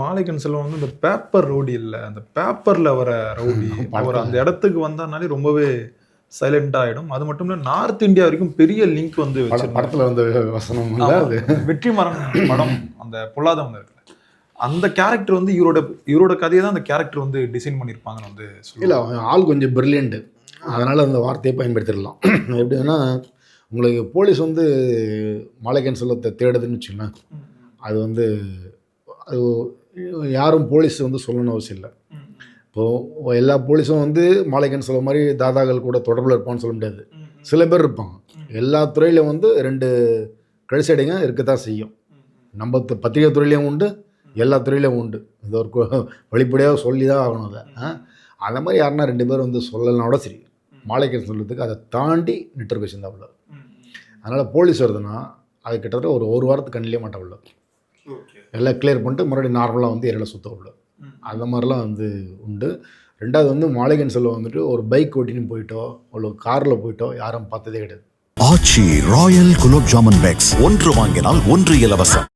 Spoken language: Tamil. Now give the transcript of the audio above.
மாலைக்கன் செல்வம் வந்து இந்த பேப்பர் ரவுடி இல்ல. அந்த பேப்பர்ல வர ரவுடி அவர் அந்த இடத்துக்கு வந்தானாலே ரொம்பவே சைலண்ட் ஆயிடும். அது மட்டும் இல்ல நார்த் இந்தியா வரைக்கும் பெரிய லிங்க் வந்து படத்துல வந்த வசனம் வெற்றி மரம் படம் அந்த பொல்லாதவங்க இருக்குல்ல. அந்த கேரக்டர் வந்து இவரோட இவரோட கதையை தான் அந்த கேரக்டர் வந்து டிசைன் பண்ணியிருப்பாங்கன்னு வந்து இல்லை ஆள் கொஞ்சம் பிரில்லியண்ட்டு அதனால் அந்த வார்த்தையை பயன்படுத்திடலாம். எப்படின்னா உங்களுக்கு போலீஸ் வந்து மாலைக்கன் செல்வத்தை தேடுதுன்னு வச்சுக்கோங்களேன். அது வந்து அது யாரும் போலீஸ் வந்து சொல்லணும் அவசியம் இல்லை. இப்போது எல்லா போலீஸும் வந்து மாலைக்கன் சொல்ல மாதிரி தாதாக்கள் கூட தொடர்பில் இருப்பான்னு சொல்ல முடியாது. சில பேர் இருப்பாங்க. எல்லா துறையிலும் வந்து ரெண்டு கழிச்சடைங்க இருக்கத்தான் செய்யும். நம்ம பத்திரிகை துறையிலையும் உண்டு எல்லா துறையிலையும் உண்டு. இது ஒரு வெளிப்படையாக சொல்லி தான் ஆகணும் அதை. அந்த மாதிரி யாருன்னா ரெண்டு பேர் வந்து சொல்லலைன்னா கூட சரி. மாலைக்கன் சொல்கிறதுக்கு அதை தாண்டி நெட்ஒர்க் வச்சுருந்தா உள்ள அதனால் போலீஸ் வருதுன்னா அது கிட்டத்தட்ட ஒரு ஒரு வாரத்துக்கு கண்ணிலே மாட்டா உள்ள எல்லாம் கிளியர் பண்ணிட்டு மறுபடியும் நார்மலாக வந்து ஏரியாவில் சுத்த உள்ள அந்த மாதிரிலாம் வந்து உண்டு. ரெண்டாவது வந்து மாளிகன் செல்வம் வந்துட்டு ஒரு பைக் ஓட்டின்னு போயிட்டோ ஒரு காரில் போயிட்டோ யாரும் பார்த்ததே கிடையாது. ஆச்சி ராயல் குலோப் ஜாமுன் பேக்ஸ் ஒன்று வாங்கினால் ஒன்று இலவசம்.